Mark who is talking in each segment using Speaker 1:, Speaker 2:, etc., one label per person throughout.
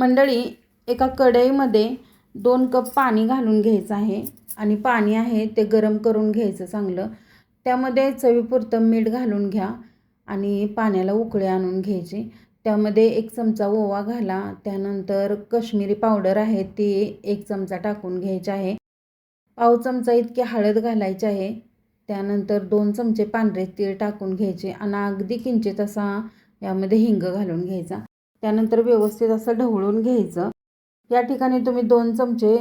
Speaker 1: मंडळी एका कढईमध्ये दोन कप पाणी घालून घ्यायचं आहे. आणि पाणी आहे ते गरम करून घ्यायचं चांगलं. त्यामध्ये चवीपुरतं मीठ घालून घ्या आणि पाण्याला उकळी आणून घ्यायची. त्यामध्ये एक चमचा ओवा घाला. त्यानंतर कश्मीरी पावडर आहे ती एक चमचा टाकून घ्यायची आहे. पाव चमचा इतकी हळद घालायची आहे. त्यानंतर दोन चमचे पांढरे तीळ टाकून घ्यायचे. आणि अगदी किंचित असा यामध्ये हिंग घालून घ्यायचा. त्यानंतर व्यवस्थित असं ढवळून घ्यायचं. या ठिकाणी तुम्ही दोन चमचे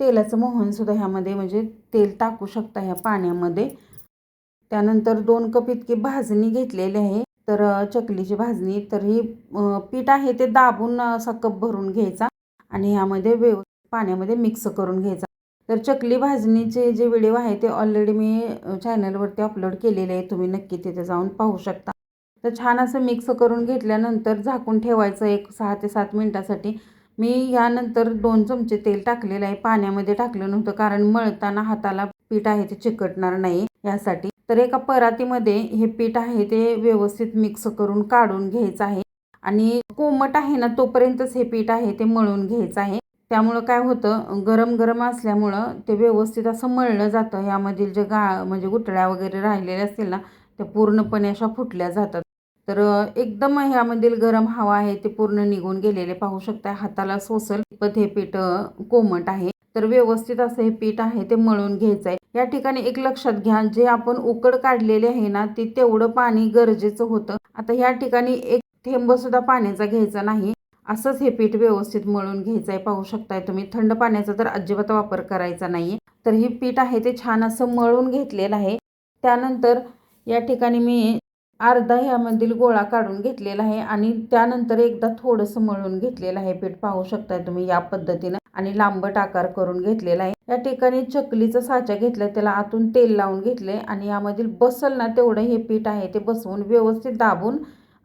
Speaker 1: तेलाचं मोहनसुद्धा ह्यामध्ये म्हणजे तेल टाकू शकता ह्या पाण्यामध्ये. त्यानंतर दोन कप इतकी भाजणी घेतलेली आहे. तर चकलीची भाजणी तर ही पीठ आहे ते दाबून असा कप भरून घ्यायचा आणि ह्यामध्ये व्यव पाण्यामध्ये मिक्स करून घ्यायचा. तर चकली भाजणीचे जे व्हिडिओ आहे ते ऑलरेडी मी चॅनलवरती अपलोड केलेले आहे. तुम्ही नक्की तिथे जाऊन पाहू शकता. तर छान असं मिक्स करून घेतल्यानंतर झाकून ठेवायचं एक सहा ते सात मिनटासाठी. मी यानंतर दोन चमचे तेल टाकलेलं आहे. पाण्यामध्ये टाकलं नव्हतं कारण मळताना हाताला पीठ आहे ते चिकटणार नाही यासाठी. तर एका परातीमध्ये हे पीठ आहे ते व्यवस्थित मिक्स करून काढून घ्यायचं आहे. आणि कोमट आहे ना तोपर्यंतच हे पीठ आहे ते मळून घ्यायचं आहे. त्यामुळं काय होतं गरम गरम असल्यामुळं ते व्यवस्थित असं मळलं जातं. यामधील जे गा म्हणजे गुटळ्या वगैरे राहिलेल्या असतील ना त्या पूर्णपणे अशा फुटल्या जातात. तर एकदम ह्यामधील गरम हवा आहे ते पूर्ण निघून गेलेले पाहू शकता हाताला सोसल पत हे पीठ कोमट आहे. तर व्यवस्थित असं हे पीठ आहे ते मळून घ्यायचं आहे या ठिकाणी एक लक्षात घ्या जे आपण उकड काढलेले आहे ना ते तेवढं पाणी गरजेचं होतं. आता या ठिकाणी एक थेंब सुद्धा पाण्याचा घ्यायचा नाही. असंच हे पीठ व्यवस्थित मळून घ्यायचं आहे पाहू शकताय तुम्ही थंड पाण्याचा तर अजिबात वापर करायचा नाही तर हे पीठ आहे ते छान असं मळून घेतलेलं आहे. त्यानंतर या ठिकाणी मी अर्धा ह्यामधील गोळा काढून घेतलेला आहे आणि त्यानंतर एकदा थोडंसं मळून घेतलेलं आहे. पीठ पाहू शकताय तुम्ही या पद्धतीनं. आणि लांबट आकार करून घेतलेला आहे. या ठिकाणी चकलीचा साचा घेतला त्याला आतून तेल लावून घेतले आणि यामधील बसल ना तेवढं हे पीठ आहे ते बसवून व्यवस्थित दाबून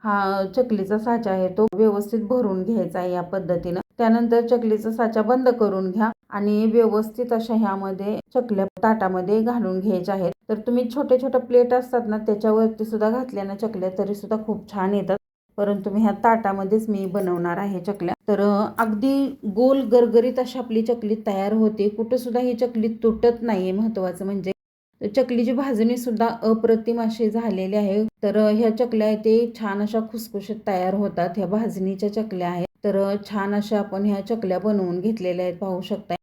Speaker 1: हा चकलीचा साचा आहे तो व्यवस्थित भरून घ्यायचा आहे या पद्धतीनं. त्यानंतर चकलीचा साचा बंद करून घ्या. आणि व्यवस्थित अशा ह्यामध्ये चकल्या ताटामध्ये घालून घ्यायच्या आहेत. तर तुम्ही छोटे छोटे प्लेट असतात ना त्याच्यावरती सुद्धा घातल्या ना चकल्या तरी सुद्धा खूप छान येतात. परंतु मी ह्या ताटामध्येच मी बनवणार आहे चकल्या. तर अगदी गोल गरगरीत अशी आपली चकली तयार होते. कुठं सुद्धा ही चकली तुटत नाहीये महत्वाचं म्हणजे. चकलीची भाजणी सुद्धा अप्रतिम अशी झालेली आहे. तर ह्या चकल्या ते छान अशा खुसखुशीत तयार होतात. ह्या भाजणीच्या चकल्या आहेत. तर छान अशा आपण ह्या चकल्या बनवून घेतलेल्या आहेत पाहू शकता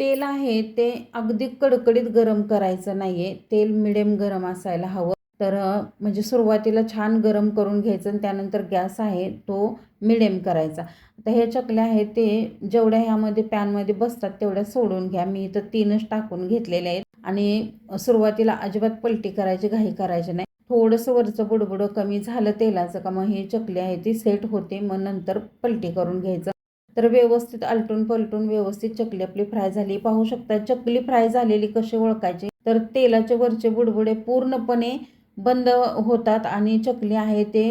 Speaker 1: तेल आहे ते अगदी कडकडीत गरम करायचं नाही आहे तेल मिडियम गरम असायला हवं. तर म्हणजे सुरुवातीला छान गरम करून घ्यायचं आणि त्यानंतर गॅस आहे तो मिडियम करायचा. आता ह्या चकल्या आहेत ते जेवढ्या ह्यामध्ये पॅनमध्ये बसतात तेवढ्या सोडून घ्या. मी इथं तीनच टाकून घेतलेले आहेत. आणि सुरुवातीला अजिबात पलटी करायची घाई करायची नाही. थोडंसं वरचं बुडबुडं कमी झालं तेलाचं का मग ही चकली आहे ती सेट होते. मग नंतर पलटी करून घ्यायचं. तर व्यवस्थित आलटून पलटून व्यवस्थित चकली आपली फ्राय झाली. पाहू शकता चकली फ्राय झालेली कशी ओळखायची? तर तेलाचे वरचे बुडबुडे पूर्णपणे बंद होतात आणि चकली आहे ते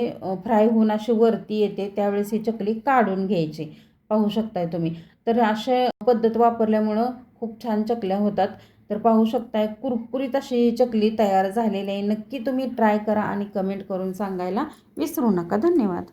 Speaker 1: फ्राय होऊन अशी वरती येते. त्यावेळेस ही चकली काढून घ्यायची. पाहू शकताय तुम्ही. तर अशा पद्धत वापरल्यामुळं खूप छान चकल्या होतात. तर पाहू शकताय कुरकुरीत अशी ही चकली तयार झालेली आहे. नक्की तुम्ही ट्राय करा आणि कमेंट करून सांगायला विसरू नका. धन्यवाद.